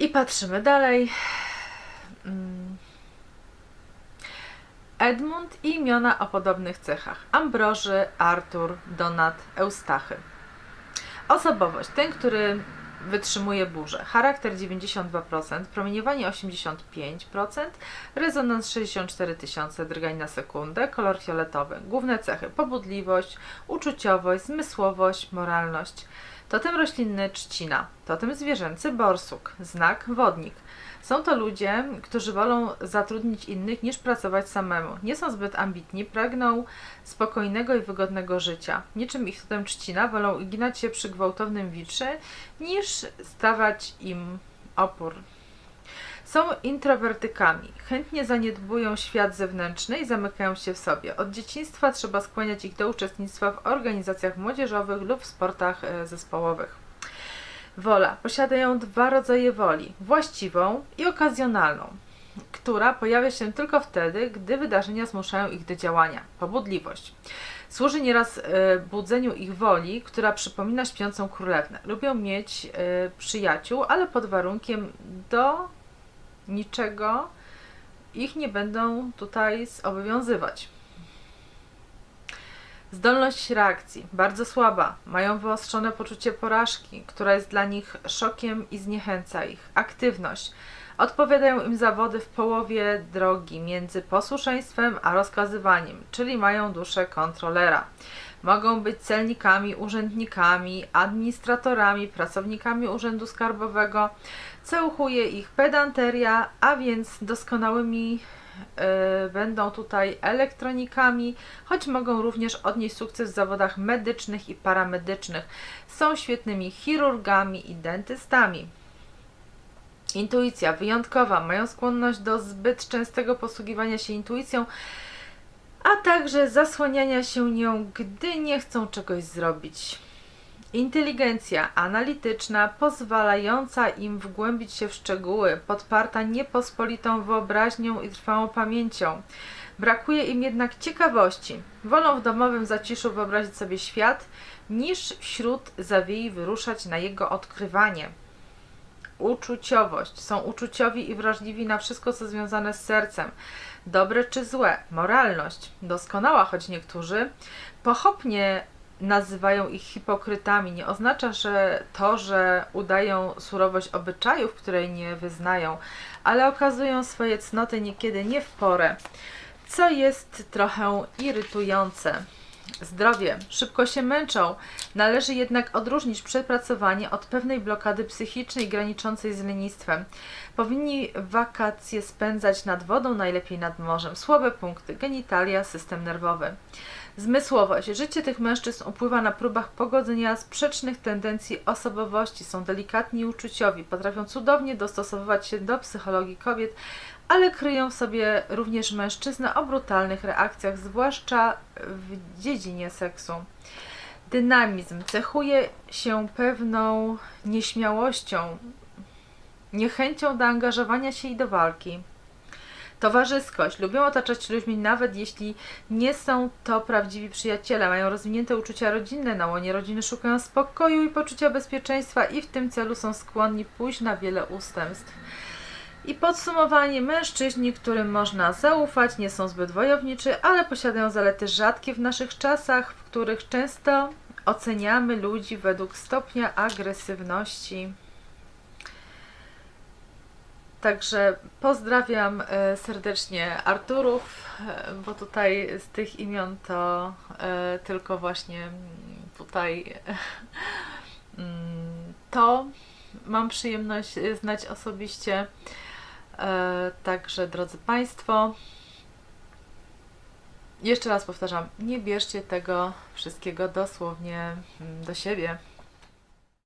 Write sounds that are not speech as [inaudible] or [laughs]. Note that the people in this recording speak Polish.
I patrzymy dalej. Edmund i imiona o podobnych cechach. Ambroży, Artur, Donat, Eustachy. Osobowość. Ten, który wytrzymuje burzę. Charakter 92%, promieniowanie 85%, rezonans 64 tysiące drgań na sekundę, kolor fioletowy. Główne cechy: pobudliwość, uczuciowość, zmysłowość, moralność. Totem roślinny trzcina, totem zwierzęcy borsuk, znak wodnik. Są to ludzie, którzy wolą zatrudnić innych niż pracować samemu. Nie są zbyt ambitni, pragną spokojnego i wygodnego życia. Niczym ich totem trzcina wolą uginać się przy gwałtownym witrze niż stawać im opór. Są introwertykami. Chętnie zaniedbują świat zewnętrzny i zamykają się w sobie. Od dzieciństwa trzeba skłaniać ich do uczestnictwa w organizacjach młodzieżowych lub w sportach e, zespołowych. Wola. Posiadają dwa rodzaje woli: właściwą i okazjonalną, która pojawia się tylko wtedy, gdy wydarzenia zmuszają ich do działania. Pobudliwość. Służy nieraz e, budzeniu ich woli, która przypomina śpiącą królewnę. Lubią mieć e, przyjaciół, ale pod warunkiem do niczego ich nie będą tutaj zobowiązywać. Zdolność reakcji bardzo słaba. Mają wyostrzone poczucie porażki, która jest dla nich szokiem i zniechęca ich. Aktywność. Odpowiadają im zawody w połowie drogi między posłuszeństwem a rozkazywaniem, czyli mają duszę kontrolera. Mogą być celnikami, urzędnikami, administratorami, pracownikami urzędu skarbowego. Cełuchuje ich pedanteria, a więc doskonałymi będą tutaj elektronikami, choć mogą również odnieść sukces w zawodach medycznych i paramedycznych. Są świetnymi chirurgami i dentystami. Intuicja wyjątkowa, mają skłonność do zbyt częstego posługiwania się intuicją, a także zasłaniania się nią, gdy nie chcą czegoś zrobić. Inteligencja analityczna, pozwalająca im wgłębić się w szczegóły, podparta niepospolitą wyobraźnią i trwałą pamięcią. Brakuje im jednak ciekawości. Wolą w domowym zaciszu wyobrazić sobie świat, niż wśród zawiei wyruszać na jego odkrywanie. Uczuciowość. Są uczuciowi i wrażliwi na wszystko, co związane z sercem. Dobre czy złe. Moralność. Doskonała, choć niektórzy pochopnie nazywają ich hipokrytami. Nie oznacza, że to, że udają surowość obyczajów, której nie wyznają, ale okazują swoje cnoty niekiedy nie w porę, co jest trochę irytujące. Zdrowie. Szybko się męczą. Należy jednak odróżnić przepracowanie od pewnej blokady psychicznej graniczącej z lenistwem. Powinni wakacje spędzać nad wodą, najlepiej nad morzem. Słabe punkty. Genitalia, system nerwowy. Zmysłowość. Życie tych mężczyzn upływa na próbach pogodzenia sprzecznych tendencji osobowości. Są delikatni i uczuciowi. Potrafią cudownie dostosowywać się do psychologii kobiet, ale kryją w sobie również mężczyznę o brutalnych reakcjach, zwłaszcza w dziedzinie seksu. Dynamizm cechuje się pewną nieśmiałością, niechęcią do angażowania się i do walki. Towarzyskość. Lubią otaczać się ludźmi, nawet jeśli nie są to prawdziwi przyjaciele. Mają rozwinięte uczucia rodzinne. Na łonie rodziny szukają spokoju i poczucia bezpieczeństwa i w tym celu są skłonni pójść na wiele ustępstw. I podsumowanie, mężczyźni, którym można zaufać, nie są zbyt wojowniczy, ale posiadają zalety rzadkie w naszych czasach, w których często oceniamy ludzi według stopnia agresywności. Także pozdrawiam e, serdecznie Arturów, e, bo tutaj z tych imion to e, tylko właśnie mm, tutaj [laughs] mm, to mam przyjemność znać osobiście. Także drodzy Państwo, jeszcze raz powtarzam, nie bierzcie tego wszystkiego dosłownie mm, do siebie.